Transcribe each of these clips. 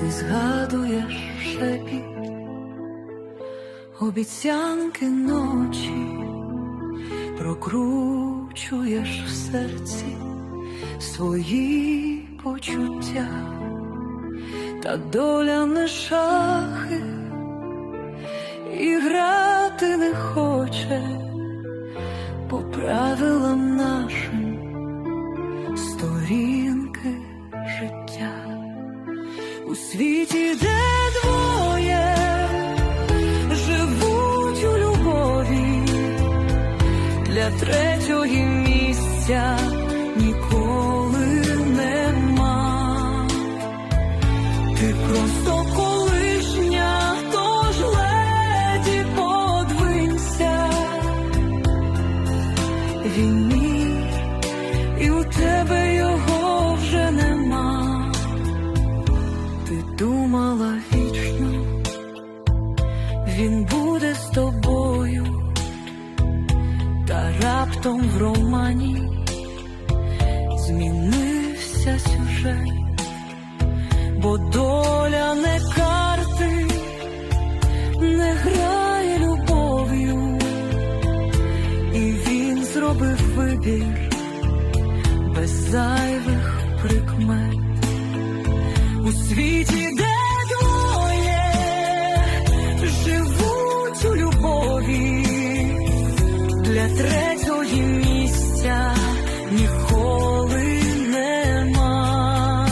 ти згадуєш шепіт, обіцянки ночі, прокручуєш в серці свої почуття, та доля не шахи, і грати не хоче по третього місця ніколи нема. Ти просто колишня, тож леді подвинься. Він і у тебе його вже нема. Ти думала вічно, він буде раптом в романі. Змінився сюжет, бо доля не карти, не грає любов'ю, і він зробив вибір без зайвих прикмет. У світі, де двоє живуть у любові, для третього місця ніколи нема.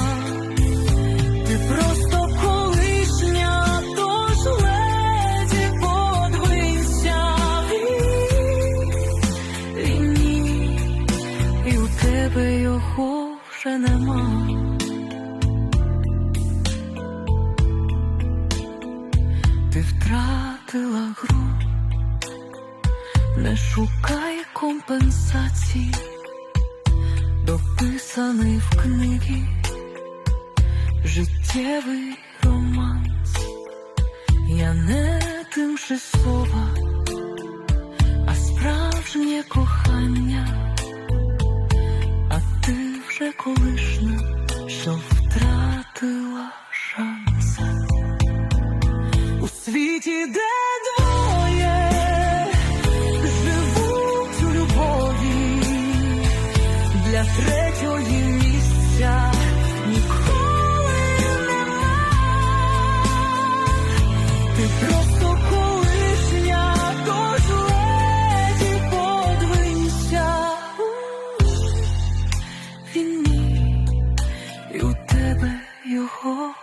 Ти просто колишня, тож леді подвинься ні, і у тебе його нема. Ти втратила гру, не шукай компенсації, дописаний в книгі життєвий романс. Я не тимчасова, а справжнє кохання, а ти вже колишня, що втратила шанс. У світі, де Мій, і у тебе його